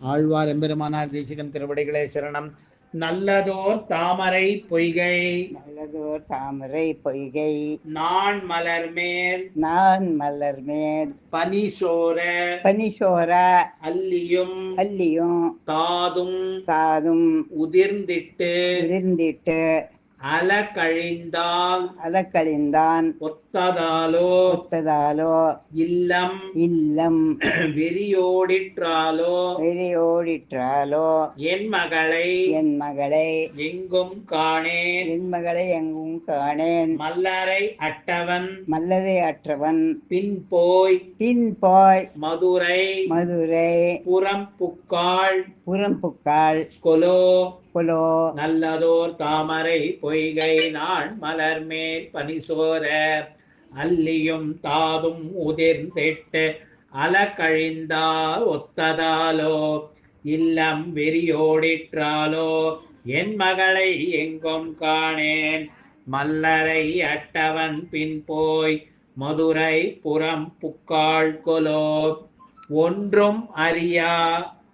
ஆழ்வார் எம்பெருமானார் தேசிகன் திருவடிகளே சரணம். நல்லதோர் தாமரை பொய்கை. நல்லதோர் தாமரை பொய்கை. நான் மலர் மேல் நான் மலர் மேல் பனி சோர. பனிசோர அல்லியும். அல்லியும். தாதும். சாதும் உதிர்ந்திட்டு. உதிர்ந்திட்டு. அல கழிந்தால் அலக்கழிந்தான். ஒத்ததாலோ? ஒத்ததாலோ? இல்லம். இல்லம். விரியோடிற்றாலோ வெளியோடிற்றாலோ என் மகளை என் மகளை எங்கும் காணேன். என் மகளை எங்கும் காணேன். மல்லரை அட்டவன் மல்லரை அற்றவன். பின் போய் பின் போய் மதுரை மதுரை புறம் புக்காள் புறம்புக்காள் கொலோ. புலோ நல்லதோர் தாமரை பொய்கை நான் மலர் மேல் பனிசோர அல்லியும் தாதும் உதிர்ந்திட்டு அலக்கழிந்தா ஒத்ததாலோ இல்லம் வெறியோடிற்றாலோ என் மகளை எங்கும் காணேன் மல்லரை அட்டவன் பின் போய் மதுரை புறம் புக்காள் கொலோ ஒன்றும் அறியா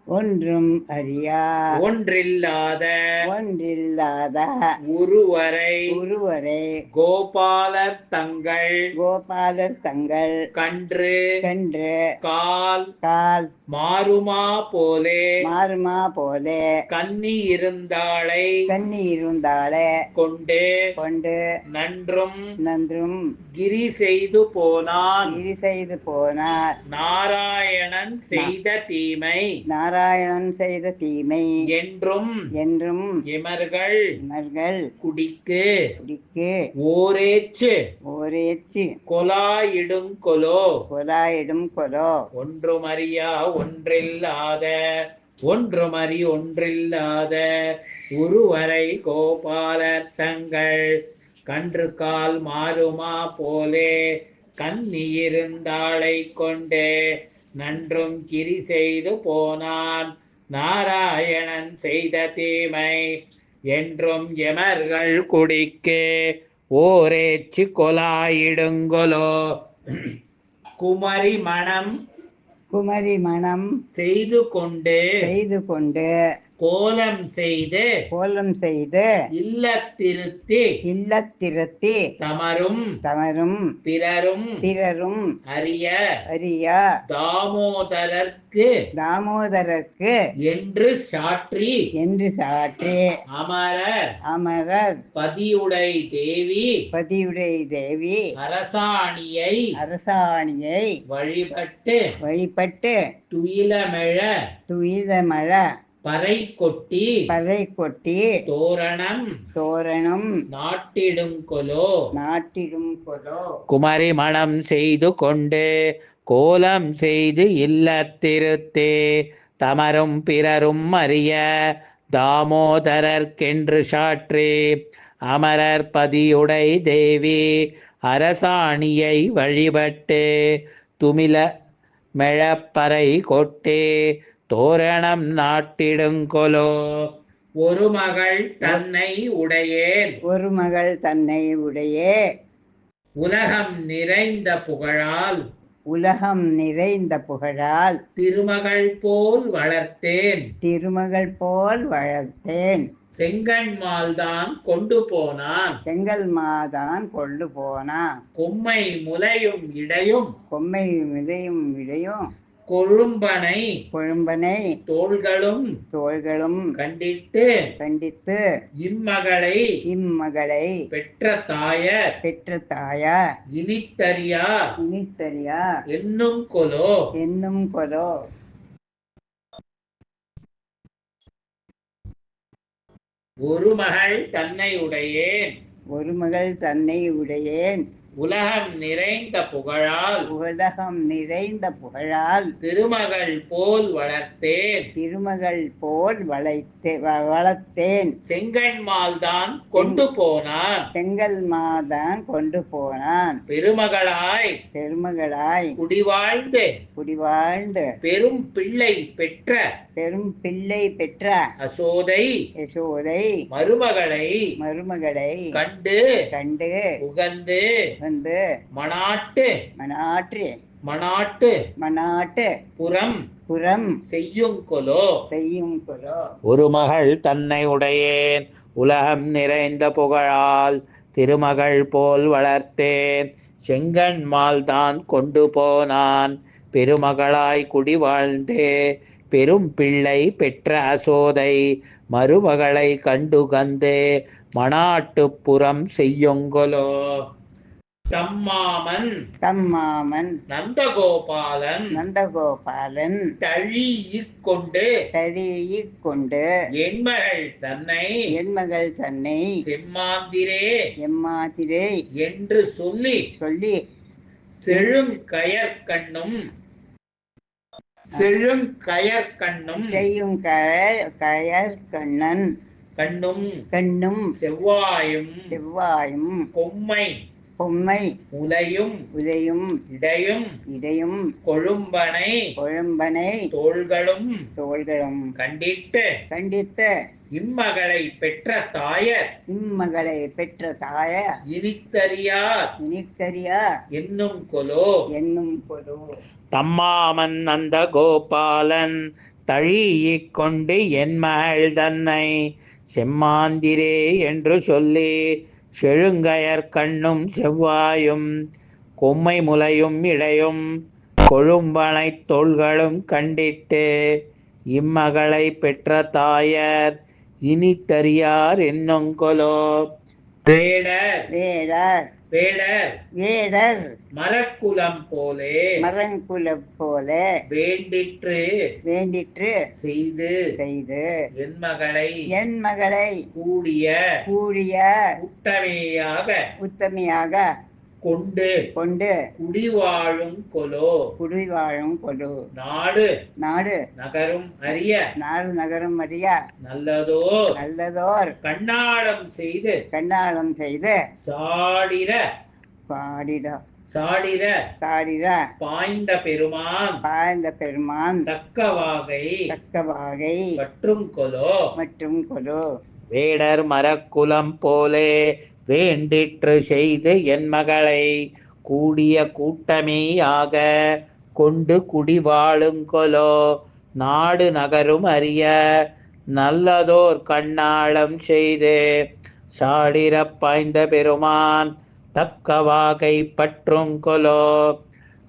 ஒன்றும் அறியா. ஒன்றில்லாத. ஒன்றில்லாத. உருவரை ஒருவரை. கோபாலர் தங்கள். கோபாலர் தங்கள். கன்று. கன்று. கால். கால். மாறுமா போலே. மாறுமா போலே. கன்னி இருந்தாளை. கண்ணி இருந்தாளே. கொண்டு. கொண்டு. நன்றும். நன்றும். கிரி செய்து போனான். இரு செய்து போனார். நாராயணன் செய்த தீமை. நாராயணன் செய்த தீமை. என்றும் என்றும் இமர்கள் இவர்கள் குடிக்கு. குடிக்கு. ஓரேச்சு. ஓரேச்சு. கொலாயிடுங்கொலோ கொலாயிடும் கொலோ. ஒன்றுமறியா ஒன்றில்லாத. ஒன்றுமறி ஒன்றில்லாத. உருவரை கோபாலர் தங்கள் கன்று கால் மாறுமா போலே. கன்னியிருந்தாளை கொண்டே. நன்றும் கிரி செய்து போனான். நாராயணன் செய்த தீமை என்றும் எமர்கள் குடிக்கே. ஓரேச்சு கொலாயிடுங்கொலோ. குமரி மணம் குமரி மணம் செய்து கொண்டு. செய்து கொண்டு. கோலம் செய்து கோலம் செய்து இல்லத்திருத்தி. இல்லத்திருத்தி. தமரும் தமரும் பிறரும் பிறரும் அறிய அறியா தாமோதரர்க்கு தாமோதரருக்கு என்று சாற்றி. என்று சாற்றி. அமரர் அமரர் பதியுடை தேவி பதியுடை தேவி அரசாணியை அரசாணியை வழிபட்டு வழிபட்டு துயிலமெழ துயிதமழ பறை கொட்டி பறை கொட்டி தோரணம் தோரணம் நாட்டிடுங்கொலோ நாட்டிடும் கொலோ. குமரி மணம் செய்து கொண்டு கோலம் செய்து இல்லத்திருத்தே. தமரும் பிறரும் அறிய தாமோதரர்க்கென்று சாற்றி. அமரர் பதியுடை தேவி அரசாணியை வழிபட்டு. துமில மெழப்பறை கொட்டே. தோரணம் நாட்டிடுங்கொலோ ஒரு மகள் தன்னை உடையேன். ஒரு மகள் தன்னை உடையே. உலகம் நிறைந்த புகழால். உலகம் நிறைந்த புகழால். திருமகள் போல் வளர்த்தேன். திருமகள் போல் வளர்த்தேன். செங்கண்மால்தான் கொண்டு போனான். செங்கல் மாதான் கொண்டு போனான். கொம்மை முலையும் இடையும். கொம்மை விதையும் விடையும் கொழும்பனை கொழும்பனை தோள்களும் தோள்களும் கண்டிட்டு கண்டித்து இம்மகளை இம்மகளை பெற்ற தாயர் பெற்ற தாயார் இனித்தறியா இனித்தறியா என்னும் கொலோ என்னும் கொலோ. ஒரு மகள் தன்னை உடையேன். ஒரு மகள் தன்னை உடையேன். உலகம் நிறைந்த புகழால் உலகம் நிறைந்த புகழால் திருமகள் போல் வளர்த்தேன். திருமகள் போல் வளைத்தே வளர்த்தேன். செங்கண்மால்தான் கொண்டு போனான். செங்கல் மாதான் கொண்டு போனான். பெருமகளாய் பெருமகளாய் குடிவாழ்ந்து. குடிவாழ்ந்து. பெரும் பிள்ளை பெற்ற பெரும் பிள்ளை பெற்ற அசோதை. யசோதை மருமகளை மருமகளை கண்டு கண்டு உகந்து மணாட்டு. மனாற்றி மணாட்டு. மனாட்டு புறம். புறம். செய்யுங்கொலோ செய்யும் கொலோ. ஒரு மகள் தன்னை உடையேன். உலகம் நிறைந்த புகழால் திருமகள் போல் வளர்த்தேன். செங்கண்மால் தான் கொண்டு போனான். பெருமகளாய் குடி வாழ்ந்தே. பெரும் பிள்ளை பெற்ற அசோதை மருமகளை கண்டு கந்தே. மணாட்டுப்புறம் செய்யுங்கொலோ தம்மாமன். தம்மாமன். நந்தகோபாலன். நந்தகோபாலன். தழியிக் கொண்டு தழியிக் கொண்டு என்மகள் தன்னை. என்மகள் தன்னை. செம்மாந்திரே. எம்மாதிரே என்று சொல்லி. சொல்லி. செழுங்கயற்கண்ணும். செழுங்கயற்கண்ணும். செய்யும் கயர் கயர் கண்ணன் கண்ணும். கண்ணும். செவ்வாயும். செவ்வாயும். கொம்மை. பொம்மை முலையும் உதையும் இடையும் இடையும் கொழும்பனை கொழும்பனை தோள்களும் தோள்களும். கண்டிட்டு கண்டித்த இம்மகளை பெற்ற தாயர் இம்மகளை பெற்ற தாய இனித்தறியார் இனிக்கரியா என்னும் கொலோ. என்னும் பொரு தம்மாமன் அந்த கோபாலன் தழியிக் கொண்டு என் மகள் தன்னை செம்மாந்திரே என்று சொல்லி செழுங்கயற் கண்ணும் செவ்வாயும் கொம்மை முலையும் இடையும் கொழும்பனைத் தோள்களும் கண்டிட்டு இம்மகளை பெற்ற தாயர் இனித்தறியார் என்னொங்கொலோ. வேடர். வேடர். வேடர். வேடர். மரக்குலம் போலே. மரங்குலம் போல. வேண்டிற்று. வேண்டிற்று. செய்து. செய்து. என் மகளை. என் மகளை. கூடிய. கூடிய. கூட்டமையாக உத்தமையாக. கொண்டு கொண்டு குடிவாழும் கொலோ. குடிவாழும் கொடு நாடு நாடு நகரும் அறிய. நாடு நகரம் அறியா. நல்லதோ நல்லதோர் கண்ணாடம் செய்து கண்ணாலம் செய்து சாடிர பாடிட. சாடிர தாடிட பாய்ந்த பெருமான் பாய்ந்த பெருமான் தக்கவாகை தக்க வாகை பற்றும் கொலோ. மற்றும் கொடு வேடர் மரக்குலம் போலே வேண்டிற்று செய்து என் மகளை கூடிய கூட்டமேயாக கொண்டு குடி வாழுங்கொலோ. நாடு நகரும் அறிய நல்லதோர் கண்ணாளம் செய்து. சாடிரப் பாய்ந்த பெருமான் தக்கவாகை பற்றுங்கொலோ.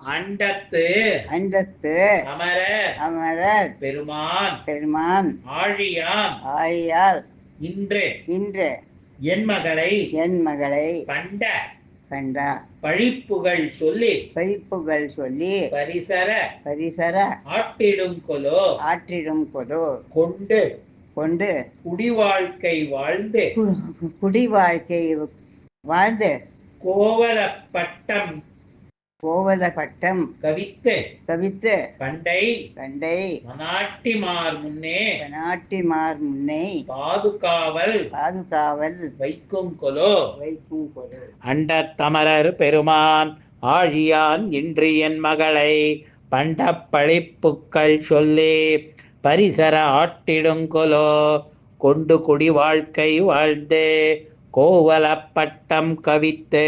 அண்டத்து அண்டத்து அமர அமரர் பெருமான் பெருமான் ஆழியான் ஆழியால் இன்று. இன்று. என் மகளை என் மகளை பண்ட கண்டா பழிப்புகள் சொல்லி பைப்புகள் சொல்லி பரிசர பரிசர ஆட்டிடுங்கொலோ ஆற்றிடும் கொடு கொண்டு கொண்டு குடிவாழ்க்கை வாழ்ந்து கு- குடி வாழ்க்கை வாழ்ந்து கோவலப்பட்டம் கோவல பட்டம் கவித்து கவித்து பண்டை கண்டை. மனாட்டிமார் முன்னே. நாட்டிமார் முன்னை. பாதுகாவல். பாதுகாவல். வைக்கும் கொலோ. வைக்கும் கொடு அண்டத்தமரர் பெருமான் ஆழியான் இன்று என் மகளை பண்டப் பழிப்புக்கள் சொல்லி பரிசர ஆட்டிடுங்கொலோ கொண்டு குடி வாழ்க்கை வாழ்ந்து கோவலப்பட்டம் கவித்து.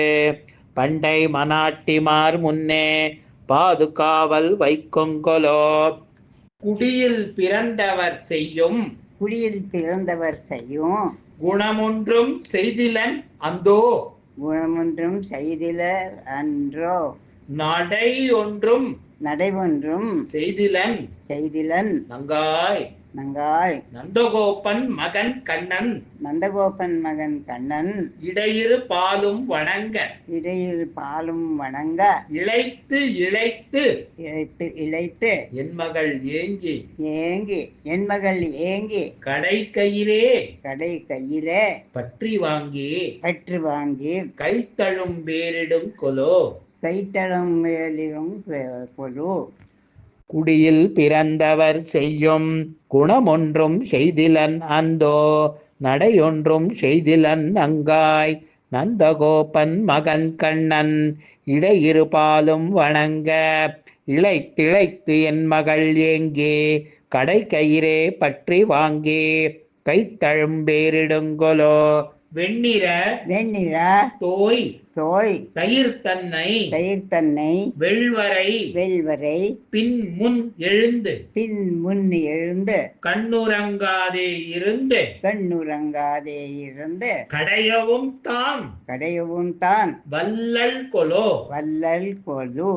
பண்டை மனாட்டிமார் முன்னே பாதுகாவல் வைக்குங்கொலோ. குடியில் பிறந்தவர் செய்யும் குடியில் பிறந்தவர் செய்யும் குணமொன்றும் செய்திலன் அந்தோ. குணமொன்றும் செய்திலர் அன்றோ. நடை ஒன்றும் நடைவொன்றும் செய்திலன் செய்திலன் நங்காய். நங்காய். நந்தகோபன் மகன் கண்ணன். நந்தகோபன் மகன் கண்ணன். இடையிரு பாலும் வணங்க. இடையில் பாலும் வணங்க. இழைத்து இழைத்து. இழைத்து இழைத்து. என் மகள் ஏங்கி. ஏங்கி. என் மகள் ஏங்கி. கடை கையிலே. கடை கையிலே. பற்றி வாங்கி. பற்று வாங்கி. கைத்தழும் பேரிடும் கொலோ. கைத்தளம் மேலிடும் பொரு குடியில் பிறந்தவர் செய்யும் குணமொன்றும் செய்திலன் அந்தோ நடையொன்றும் செய்திலன் அங்காய். நந்தகோபன் மகன் கண்ணன் இடையிருபாலும் வணங்க. வணங்க இழைத்திழைத்து என் மகள் ஏங்கே கடை கயிறே பற்றி வாங்கி. கைத்தழும்பேரிடுங்கொலோ வெண்ணிற வெண்ணிற தோய் தோய் தயிர் தன்னை தயிர் தன்னை வெள்வரை வெல்வரை பின் முன் எழுந்து பின் முன் எழுந்து கண்ணுறங்காதே இருந்து கண்ணுறங்காதே இருந்து கடையவும் தான் கடையவும் தான் வல்லல் கொலோ. வல்லல் கொலு.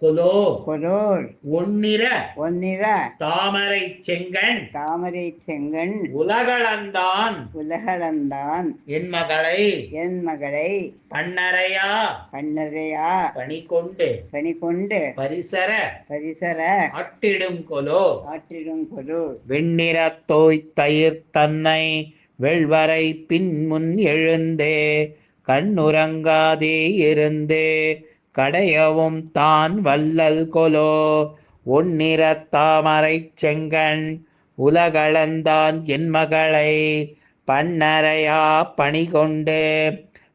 கொலோ கொலோர் ஒன்னிற ஒன்னிற தாமரை செங்கண் தாமரை செங்கண் உலகளந்தான். உலகளந்தான். என் மகளை. என் மகளை. பன்னரையா கண்ணறையா. பணி கொண்டு கனி கொண்டு பரிசர. பரிசர. அட்டிடும் கொலோ. ஆற்றிடும் கொலு. வெண்ணிற தோய் தயிர் தன்னை வெள்வரை பின் முன் எழுந்தே. கண்ணுறங்காதே இருந்தே. கடையவும் தான் வல்லல் கொலோ. ஒன்னிற தாமரை செங்கண் உலகளந்தான் என் மகளை. பன்னரையா பணி கொண்டு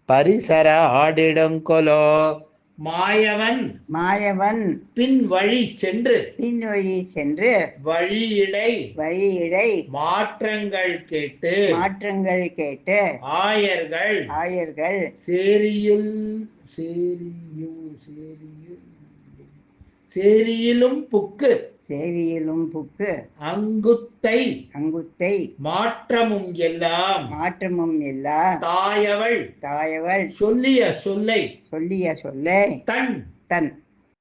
பரிசர ஆடிடுங்கொலோ மாயவன். மாயவன். பின் வழி சென்று. பின்வழி சென்று வழியிடை. வழியிடை. மாற்றங்கள் கேட்டு. மாற்றங்கள் கேட்டு. ஆயர்கள். ஆயர்கள். சேரியுள் சேரியுள் சேரியுள் சேரியிலும் புக்கு. சேவியிலும் புக்கு அங்குத்தை அங்குத்தை. மாற்றமும் எல்லாம் மாற்றமும் இல்லா தாயவள் தாயவள். சொல்லிய சொல்லை சொல்லிய சொல்லே. தன் தன்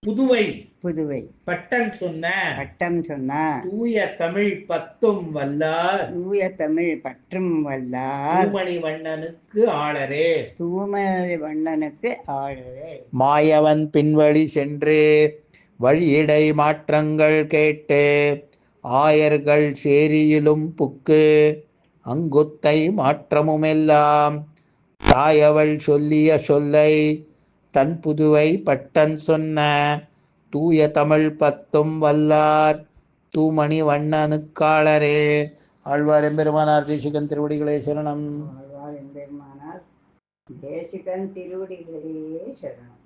புதுவை புதுவை. பட்டன் சொன்ன பட்டம் சொன்னா தூய தமிழ் பத்தும் வல்லார் தூய தமிழ் பற்றும் வல்லார் பூமணி வண்ணனுக்கு ஆளரே. தூமலை வண்ணனுக்கு ஆழவே மாயவன் பின்வழி சென்று. வழியிடை மாற்றங்கள் கேட்டு ஆயர்கள் சேரியிலும் புக்கு அங்குத்தை மாற்றமுமெல்லாம். தாயவள் சொல்லிய சொல்லை தன் புதுவை பட்டன் சொன்ன தூய தமிழ் பத்தும் வல்லார் தூமணி வண்ணனுக்காளரே ஆழ்வார் எம்பெருமானார் தேசிகன் திருவடிகளே சரணம். ஆழ்வார் எம்பெருமானார் தேசிகன் திருவடிகளே சரணம்.